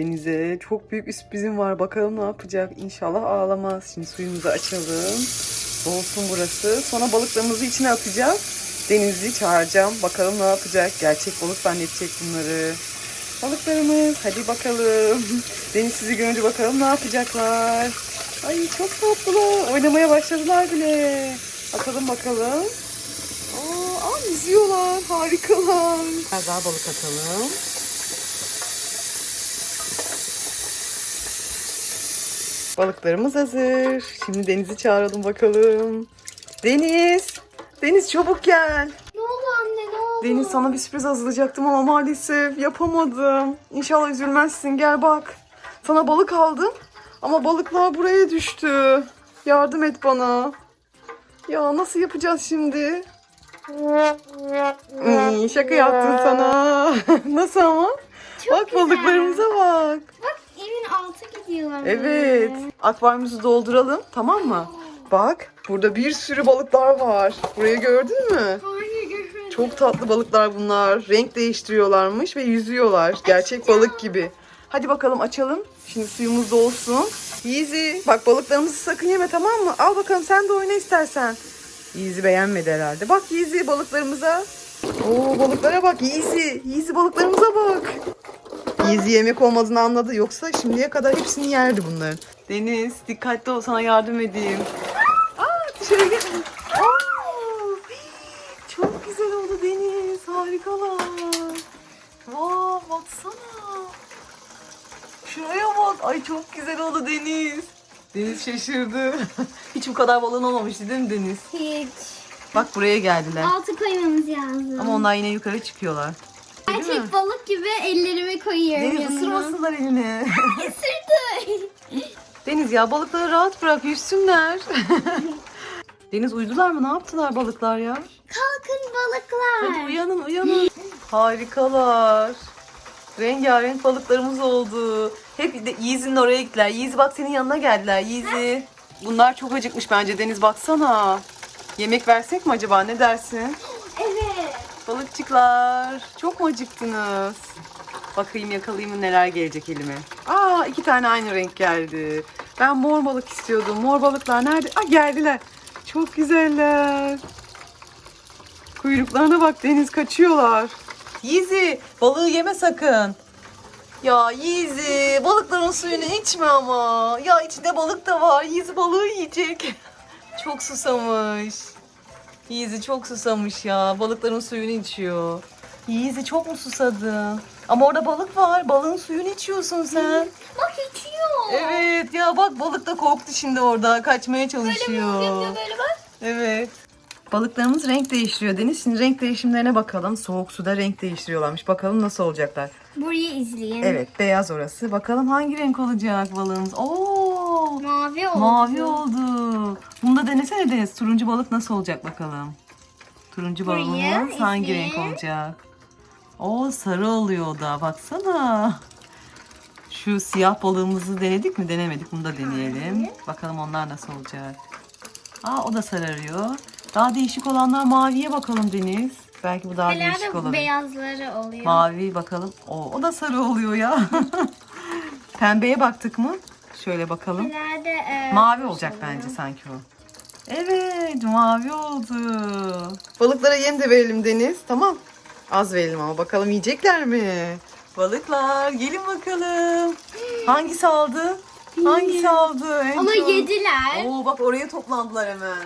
Denize çok büyük bir sürprizim var. Bakalım ne yapacak. İnşallah ağlamaz. Şimdi suyumuzu açalım. Dolsun burası. Sonra balıklarımızı içine atacağız. Deniz'i çağıracağım. Bakalım ne yapacak. Gerçek balık zannedecek bunları. Balıklarımız. Hadi bakalım. Deniz sizi görünce bakalım ne yapacaklar. Ay çok tatlılar. Oynamaya başladılar bile. Atalım bakalım. Aa, aa yüzüyorlar. Harikalar. Biraz daha balık atalım. Balıklarımız hazır. Şimdi Deniz'i çağıralım bakalım. Deniz! Deniz çabuk gel. Ne oldu anne ne oldu? Deniz sana bir sürpriz hazırlayacaktım ama maalesef yapamadım. İnşallah üzülmezsin gel bak. Sana balık aldım ama balıklar buraya düştü. Yardım et bana. Ya nasıl yapacağız şimdi? Hmm, şaka yaptım sana. nasıl ama? Çok bak güzel. balıklarımıza bak. Bak evin altı gidiyorlar. Evet. Akvaryumumuzu dolduralım tamam mı? Bak burada bir sürü balıklar var. Burayı gördün mü? Hayır görmedim. Çok tatlı balıklar bunlar. Renk değiştiriyorlarmış ve yüzüyorlar. Gerçek balık gibi. Hadi bakalım açalım. Şimdi suyumuz dolsun. Yeezy bak balıklarımızı sakın yeme tamam mı? Al bakalım sen de oyna istersen. Yeezy beğenmedi herhalde. Bak Yeezy balıklarımıza. Oo balıklara bak Yeezy. Yeezy balıklarımıza bak. Yeezy yemek olmadığını anladı. Yoksa şimdiye kadar hepsini yerdi bunların. Deniz dikkatli ol sana yardım edeyim. Aa dışarı gel. Aa, çok güzel oldu Deniz. Harikalar. Vay baksana. Şuraya bak. Ay çok güzel oldu Deniz. Deniz şaşırdı. Hiç bu kadar balon olmamıştı değil mi Deniz? Hiç. Bak buraya geldiler. Altı koymamız lazım. Ama onlar yine yukarı çıkıyorlar. Gerçek balık gibi ellerimi koyuyorum Deniz yanına. ısırmasınlar elini. Isırdı. Deniz ya balıkları rahat bırak yüzsünler. Deniz uyudular mı? Ne yaptılar balıklar ya? Kalkın balıklar. Hadi uyanın uyanın. Harikalar. Rengarenk balıklarımız oldu. Hep de Yiğiz'in oraya gittiler. Yiğiz bak senin yanına geldiler Yiğiz'i. Bunlar çok acıkmış bence Deniz baksana. Yemek versek mi acaba ne dersin? Balıkçıklar çok mu acıktınız? Bakayım yakalayayım mı neler gelecek elime. Aa iki tane aynı renk geldi. Ben mor balık istiyordum. Mor balıklar nerede? Aa geldiler. Çok güzeller. Kuyruklarına bak Deniz kaçıyorlar. Yizi balığı yeme sakın. Ya Yizi balıkların suyunu içme ama. Ya içinde balık da var. Yizi balığı yiyecek. Çok susamış. Yiğizi çok susamış ya. Balıkların suyunu içiyor. Yiğizi çok mu susadın? Ama orada balık var. Balığın suyunu içiyorsun sen. Bak içiyor. Evet ya bak balık da korktu şimdi orada. Kaçmaya çalışıyor. Böyle böyle bak. Evet. Balıklarımız renk değiştiriyor Deniz. Şimdi renk değişimlerine bakalım. Soğuk suda renk değiştiriyorlarmış. Bakalım nasıl olacaklar. Burayı izleyin. Evet beyaz orası. Bakalım hangi renk olacak balığımız. Oo! Mavi oldu. Mavi oldu. Bunu da denesene Deniz. Turuncu balık nasıl olacak bakalım. Turuncu balığımız hangi renk olacak? O sarı oluyor o da. Baksana. Şu siyah balığımızı denedik mi? Denemedik. Bunu da deneyelim. Bakalım onlar nasıl olacak. Aa o da sararıyor. Daha değişik olanlar maviye bakalım Deniz. Belki bu daha değişik Nelerde olabilir. beyazları oluyor. Mavi bakalım. O, o da sarı oluyor ya. Pembeye baktık mı? Şöyle bakalım. Nelerde e, Mavi olacak bence sanki o. Evet mavi oldu. Balıklara yem de verelim Deniz. Tamam. Az verelim ama bakalım yiyecekler mi? Balıklar gelin bakalım. Hangisi aldı? Hangisi aldı? En Ama çok? yediler. Oo bak oraya toplandılar hemen.